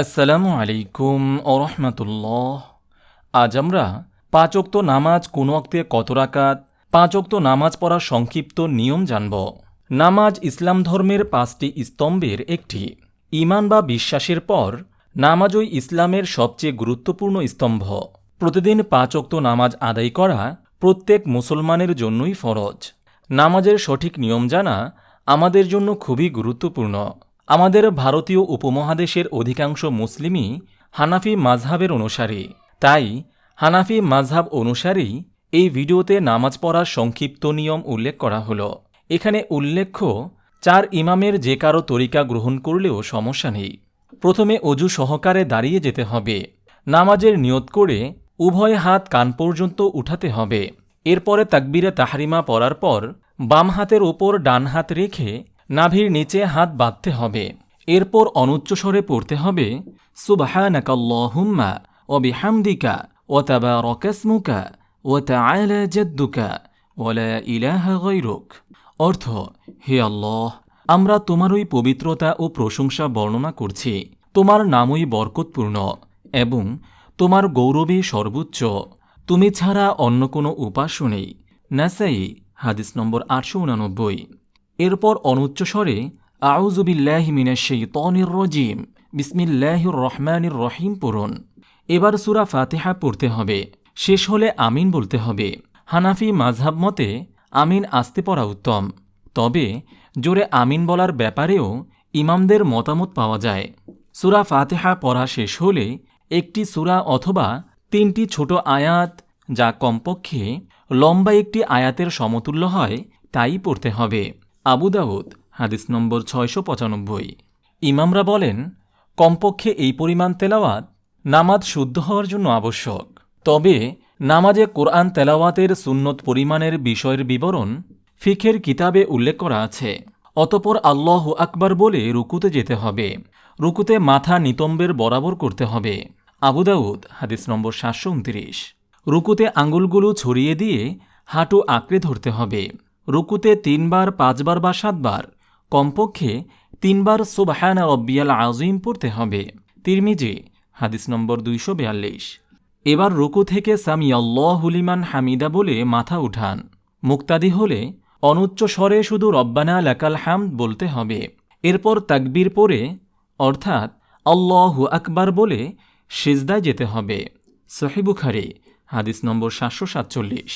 আসসালামু আলাইকুম ওরহমতুল্লাহ আজ আমরা পাঁচক্ত নামাজ কোন অক্তে কত রাকাত পাঁচক্ত নামাজ পড়ার সংক্ষিপ্ত নিয়ম জানব। নামাজ ইসলাম ধর্মের পাঁচটি স্তম্ভের একটি। ইমান বা বিশ্বাসের পর নামাজই ইসলামের সবচেয়ে গুরুত্বপূর্ণ স্তম্ভ। প্রতিদিন পাঁচক্ত নামাজ আদায় করা প্রত্যেক মুসলমানের জন্যই ফরজ। নামাজের সঠিক নিয়ম জানা আমাদের জন্য খুবই গুরুত্বপূর্ণ। আমাদের ভারতীয় উপমহাদেশের অধিকাংশ মুসলিমই হানাফি মাঝহাবের অনুসারী। তাই হানাফি মাঝহাব অনুসারেই এই ভিডিওতে নামাজ পড়ার সংক্ষিপ্ত নিয়ম উল্লেখ করা হলো। এখানে উল্লেখ্য, চার ইমামের যে কারও তরিকা গ্রহণ করলেও সমস্যা নেই। প্রথমে অজু সহকারে দাঁড়িয়ে যেতে হবে। নামাজের নিয়ত করে উভয় হাত কান পর্যন্ত উঠাতে হবে। এরপরে তাকবিরে তাহারিমা পড়ার পর বাম হাতের ওপর ডান হাত রেখে নাভির নিচে হাত বাঁধতে হবে। এরপর অনুচ্চস্বরে পড়তে হবে, সুবহানাকাল্লাহুম্মা ও বিহামদিকা ও তাবা রকাসমুকা ও তাআলা জাদ্দুকা ওয়ালা ইলাহা গৈরুক অর্থ, হে আল্লাহ, আমরা তোমারই পবিত্রতা ও প্রশংসা বর্ণনা করছি। তোমার নামই বরকতপূর্ণ এবং তোমার গৌরবে সর্বোচ্চ। তুমি ছাড়া অন্য কোনো উপাস্য নেই। নাসাই, হাদিস নম্বর আটশো উনানব্বই। এরপর অনুচ্চস্বরে আউজুবিল্লাহ মিনাশাই তনির রজিম, বিসমিল্লাহির রহমানির রহিম পড়ুন। এবার সুরা ফাতেহা পড়তে হবে। শেষ হলে আমিন বলতে হবে। হানাফি মাঝহাব মতে, আমিন আসতে পড়া উত্তম। তবে, জোরে আমিন বলার ব্যাপারেও ইমামদের মতামত পাওয়া যায়। সুরা ফাতেহা পড়া শেষ হলে একটি সুরা অথবা তিনটি ছোট আয়াত, যা কমপক্ষে লম্বা একটি আয়াতের সমতুল্য হয়, তাই পড়তে হবে। আবু দাউদ, হাদিস নম্বর ছয়শো পঁচানব্বই। ইমামরা বলেন, কমপক্ষে এই পরিমাণ তেলাওয়াত নামাজ শুদ্ধ হওয়ার জন্য আবশ্যক। তবে নামাজে কোরআন তেলাওয়াতের সুন্নত পরিমাণের বিষয়ের বিবরণ ফিখের কিতাবে উল্লেখ করা আছে। অতপর আল্লাহ আকবার বলে রুকুতে যেতে হবে। রুকুতে মাথা নিতম্বের বরাবর করতে হবে। আবু দাউদ, হাদিস নম্বর সাতশো উনত্রিশ। রুকুতে আঙ্গুলগুলো ছড়িয়ে দিয়ে হাঁটু আঁকড়ে ধরতে হবে। রুকুতে তিনবার, পাঁচবার বা সাতবার, কমপক্ষে তিনবার সুবহানা রব্বিয়াল আজিম পড়তে হবে। তিরমিজি, হাদিস নম্বর দুইশো বিয়াল্লিশ। এবার রুকু থেকে সামি আল্লাহুলিমান হামিদা বলে মাথা উঠান। মুক্তাদি হলে, অনুচ্চ স্বরে শুধু রব্বানা লাকাল হামদ বলতে হবে। এরপর তাকবীর পরে অর্থাৎ আল্লাহু আকবার বলে সেজদায় যেতে হবে। সহিবুখারি হাদিস নম্বর সাতশো সাতচল্লিশ।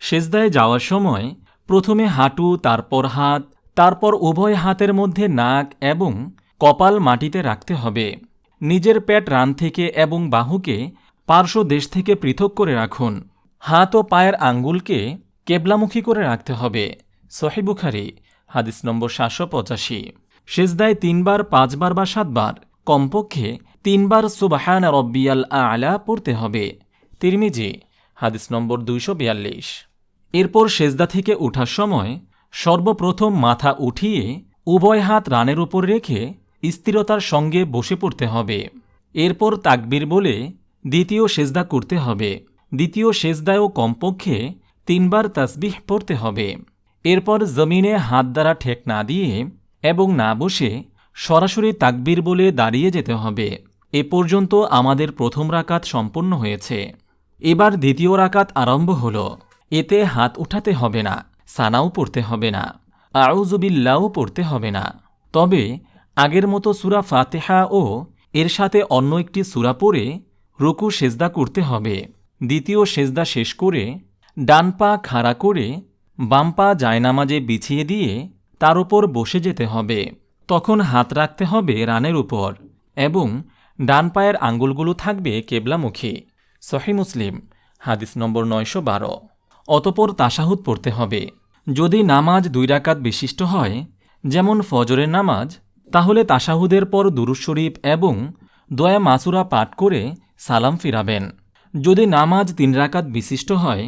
সেজদায় যাওয়ার সময় প্রথমে হাঁটু, তারপর হাত, তারপর উভয় হাতের মধ্যে নাক এবং কপাল মাটিতে রাখতে হবে। নিজের পেট রান থেকে এবং বাহুকে পার্শ্ব দেশ থেকে পৃথক করে রাখুন। হাত ও পায়ের আঙ্গুলকে কেবলামুখী করে রাখতে হবে। সহিবুখারি হাদিস নম্বর সাতশো পঁচাশি। সেজদায় তিনবার, পাঁচবার বা সাতবার, কমপক্ষে তিনবার সুবাহান রব্বিয়াল আলা পড়তে হবে। তিরমিজি, হাদিস নম্বর দুইশো বিয়াল্লিশ। এরপর সেজদা থেকে ওঠার সময় সর্বপ্রথম মাথা উঠিয়ে উভয় হাত রানের উপর রেখে স্থিরতার সঙ্গে বসে পড়তে হবে। এরপর তাকবির বলে দ্বিতীয় সেজদা করতে হবে। দ্বিতীয় সেজদায়ও কমপক্ষে তিনবার তাসবিহ পড়তে হবে। এরপর জমিনে হাত দ্বারা ঠেক না দিয়ে এবং না বসে সরাসরি তাকবির বলে দাঁড়িয়ে যেতে হবে। এ পর্যন্ত আমাদের প্রথম রাকাত সম্পন্ন হয়েছে। এবার দ্বিতীয় রাকাত আরম্ভ হল। এতে হাত উঠাতে হবে না, সানাও পড়তে হবে না আউজুবিল্লাও পড়তে হবে না। তবে আগের মতো সুরা ফাতেহা ও এর সাথে অন্য একটি সুরা পড়ে রুকু সেজদা করতে হবে। দ্বিতীয় সেজদা শেষ করে ডান পা খাড়া করে বাম পা জায়নামাজে বিছিয়ে দিয়ে তার উপর বসে যেতে হবে। তখন হাত রাখতে হবে রানের উপর এবং ডান পায়ের আঙ্গুলগুলো থাকবে কেবলামুখী। সহি মুসলিম, হাদিস নম্বর নয়শো বারো। অতপর তাসাহুদ পড়তে হবে। যদি নামাজ দুই রাকাত বিশিষ্ট হয়, যেমন ফজরের নামাজ, তাহলে তাসাহুদের পর দুরুজ শরীফ এবং দয়া মাসুরা পাঠ করে সালাম ফিরাবেন। যদি নামাজ তিন রাকাত বিশিষ্ট হয়,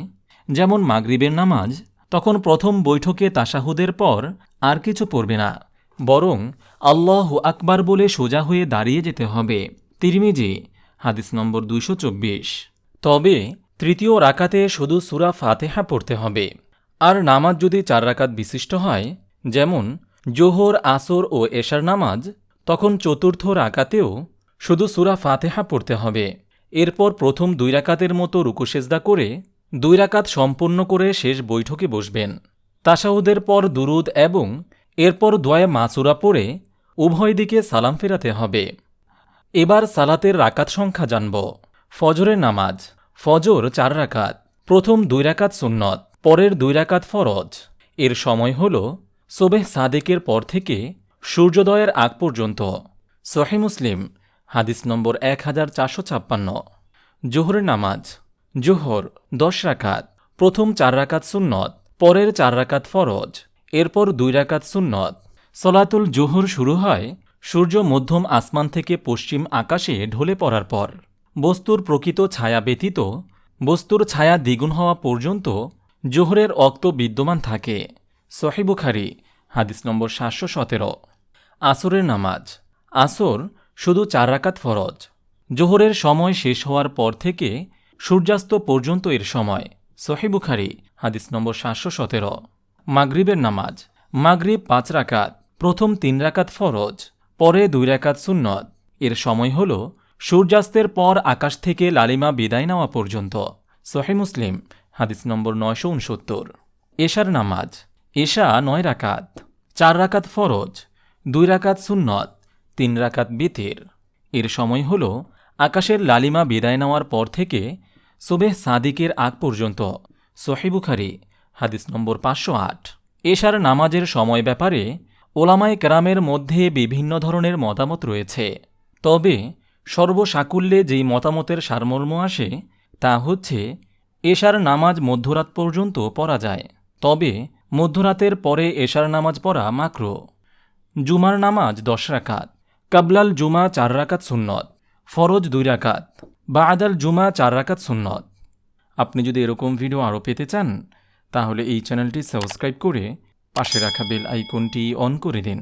যেমন মাগরিবের নামাজ, তখন প্রথম বৈঠকে তাসাহুদের পর আর কিছু পড়বে না। বরং আল্লাহ আকবার বলে সোজা হয়ে দাঁড়িয়ে যেতে হবে। তিরমিজি, হাদিস নম্বর দুইশো চব্বিশ। তবে তৃতীয় রাকাতে শুধু সুরা ফাতেহা পড়তে হবে। আর নামাজ যদি চার রাকাত বিশিষ্ট হয়, যেমন জোহর, আসর ও এশার নামাজ, তখন চতুর্থ রাকাতেও শুধু সুরা ফাতেহা পড়তে হবে। এরপর প্রথম দুই রাকাতের মতো রুকুসেজদা করে দুই রাকাত সম্পূর্ণ করে শেষ বৈঠকে বসবেন। তাসাউদের পর দুরুদ এবং এরপর দোয়ায় মাসুরা পড়ে উভয় দিকে সালাম ফেরাতে হবে। এবার সালাতের রাকাত সংখ্যা জানব। ফজরের নামাজ ফজর চার রাকাত, প্রথম দুই রাকাত সুন্নত, পরের দুই রাকাত ফরজ। এর সময় হল সোবেহ সাদেকের পর থেকে সূর্যোদয়ের আগ পর্যন্ত। সহি মুসলিম, হাদিস নম্বর এক হাজার চারশো ছাপ্পান্ন। জোহরের নামাজ, জোহর দশ রাকাত, প্রথম চার রাকাত সুন্নত, পরের চার রাকাত ফরজ। এরপর দুই রাকাত সুন্নত। সলাতুল জোহর শুরু হয় সূর্য মধ্যম আসমান থেকে পশ্চিম আকাশে ঢলে পড়ার পর। বস্তুর প্রকৃত ছায়া ব্যতীত, বস্তুর ছায়া দ্বিগুণ হওয়া পর্যন্ত জোহরের অক্ত বিদ্যমান থাকে। সহিবুখারি হাদিস নম্বর সাতশো সতেরো। আসরের নামাজ। আসর শুধু চার রাকাত ফরজ। জোহরের সময় শেষ হওয়ার পর থেকে সূর্যাস্ত পর্যন্ত এর সময়। সহিবুখারি হাদিস নম্বর সাতশো সতেরো। মাগরিবের নামাজ। মাগরিব পাঁচ রাকাত, প্রথম তিন রাকাত ফরজ, পরে দুই রাকাত সুন্নত। এর সময় হল সূর্যাস্তের পর আকাশ থেকে লালিমা বিদায় নেওয়া পর্যন্ত। সোহে মুসলিম, হাদিস নম্বর নয়শো উনসত্তর। এশার নামাজ, এশা নয় রাকাত, চার রাকাত ফরজ, দুই রাকাত সুন্নত, তিন রাকাত বিতির। এর সময় হল আকাশের লালিমা বিদায় নেওয়ার পর থেকে সুবেহ সাদিকের আগ পর্যন্ত। সহিবুখারি হাদিস নম্বর পাঁচশো আট। এশার নামাজের সময় ব্যাপারে ওলামায় কেরামের মধ্যে বিভিন্ন ধরনের মতামত রয়েছে। তবে সর্বসাকুল্যে যেই মতামতের সারমর্ম আসে, তা হচ্ছে, এশার নামাজ মধ্যরাত পর্যন্ত পড়া যায়, তবে মধ্যরাতের পরে এশার নামাজ পড়া মাক্র। জুমার নামাজ দশ রাকাত, কাবলাল জুমা চার রাকাত সুন্নত, ফরজ দুই রাকাত বা আদাল জুমা চার রাকাত সুন্নত। আপনি যদি এরকম ভিডিও আরও পেতে চান, তাহলে এই চ্যানেলটি সাবস্ক্রাইব করে পাশে রাখা বেল আইকনটি অন করে দিন।